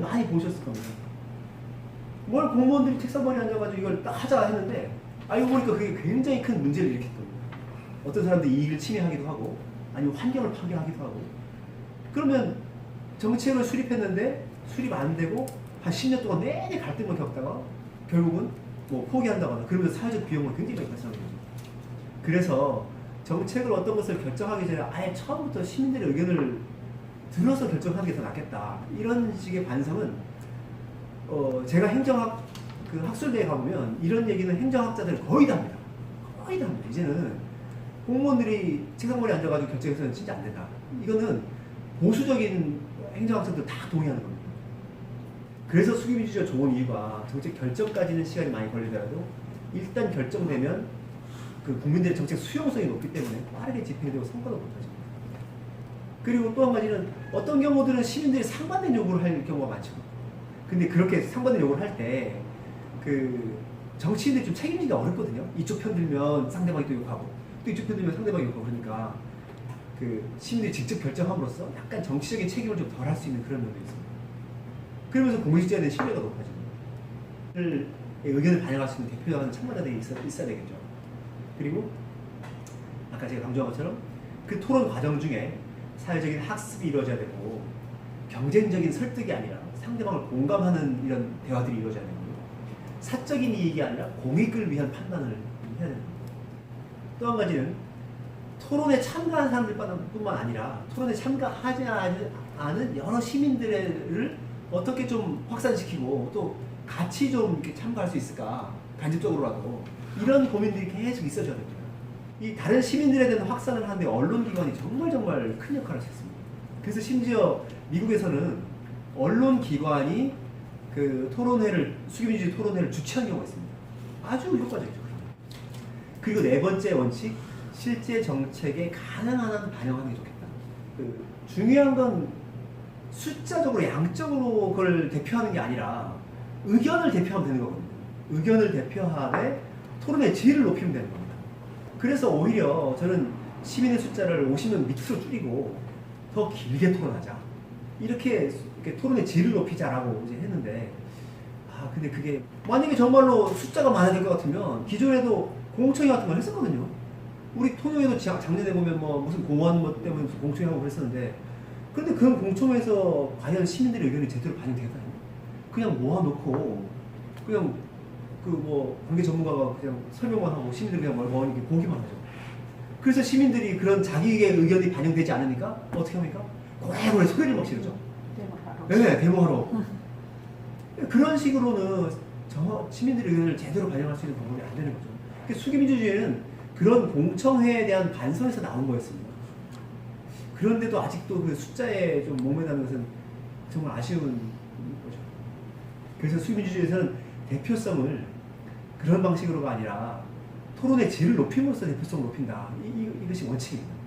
많이 보셨을 겁니다. 뭘 공무원들이 책상 머리 앉아가지고 이걸 딱 하자 했는데 알고 보니까 그게 굉장히 큰 문제를 일으켰거든요. 어떤 사람들이 이익을 침해하기도 하고 아니면 환경을 파괴하기도 하고 그러면 정책을 수립했는데 수립 안 되고 한 10년 동안 내내 갈등을 겪다가 결국은 뭐 포기한다거나 그러면서 사회적 비용을 굉장히 많이 발생하게 되죠. 그래서 정책을 어떤 것을 결정하기 전에 아예 처음부터 시민들의 의견을 들어서 결정하는 게 더 낫겠다. 이런 식의 반성은 어 제가 행정학 그 학술대에 가보면 이런 얘기는 행정학자들 거의 다 합니다. 거의 다 합니다. 이제는 공무원들이 책상머리에 앉아가지고 결정해서는 진짜 안 된다. 이거는 보수적인 행정학자들 다 동의하는 겁니다. 그래서 수기민주주의가 좋은 이유가 정책 결정까지는 시간이 많이 걸리더라도 일단 결정되면 그 국민들의 정책 수용성이 높기 때문에 빠르게 집행되고 성과도 높아집니다. 그리고 또 한 가지는 어떤 경우들은 시민들이 상반된 요구를 할 경우가 많죠. 근데 그렇게 상반된 요구를 할 때 그 정치인들이 좀 책임지기가 어렵거든요. 이쪽 편 들면 상대방이 또 욕하고 또 이쪽 편 들면 상대방이 욕하고 그러니까 그 시민들이 직접 결정함으로써 약간 정치적인 책임을 좀 덜 할 수 있는 그런 면도 있습니다. 그러면서 공직자에 대한 신뢰가. 를- 의견을 반영할 수 있는 대표하는 참가자들이 있어, 있어야 되겠죠. 그리고 아까 제가 강조한 것처럼 그 토론 과정 중에 사회적인 학습이 이루어져야 되고 경쟁적인 설득이 아니라 상대방을 공감하는 이런 대화들이 이루어져야 되고 사적인 이익이 아니라 공익을 위한 판단을 해야 됩니다. 또 한 가지는 토론에 참가한 사람들뿐만 아니라 토론에 참가하지 않은 여러 시민들을 어떻게 좀 확산시키고 또 같이 좀 이렇게 참가할 수 있을까 간접적으로라도 이런 고민들이 계속 있어져야 됩니다. 이 다른 시민들에 대한 확산을 하는데 언론기관이 정말 정말 큰 역할을 했습니다. 그래서 심지어 미국에서는 언론기관이 그 토론회를 수기민주주의 토론회를 주최한 경우가 있습니다. 아주 효과적이죠. 그리고 네 번째 원칙 실제 정책에 가능한 한 반영하는 게 좋겠다. 그 중요한 건 숫자적으로 양적으로 그걸 대표하는 게 아니라 의견을 대표하면 되는 거거든요. 의견을 대표하되 토론의 질을 높이면 되는 겁니다. 그래서 오히려 저는 시민의 숫자를 50명 밑으로 줄이고 더 길게 토론하자. 이렇게, 이렇게 토론의 질을 높이자라고 이제 했는데 아 근데 그게 만약에 정말로 숫자가 많아질 것 같으면 기존에도 공청회 같은 걸 했었거든요. 우리 통영에도 자- 작년에 보면 뭐 무슨 공원 뭐 때문에 무슨 공청회 하고 그랬었는데 근데 그런 공청회에서 과연 시민들의 의견이 제대로 반영되겠다니 그냥 모아놓고 그냥 그 뭐 관계 전문가가 그냥 설명만 하고 시민들 그냥 뭘 모으니까 보기만 하죠. 그래서 시민들이 그런 자기의 의견이 반영되지 않으니까 어떻게 합니까? 고래고래 소리를 막 지르죠. 네, 데모하러. 그런 식으로는 저 시민들의 의견을 제대로 반영할 수 있는 방법이 안 되는 거죠. 그러니까 수기민주주의는 그런 공청회에 대한 반성에서 나온 거였습니다. 그런데도 아직도 그 숫자에 좀 목매다는 것은 정말 아쉬운 거죠. 그래서 수기민주주의에서는 대표성을 그런 방식으로가 아니라 토론의 질을 높임으로써 대표성을 높인다. 이, 이, 이것이 원칙입니다.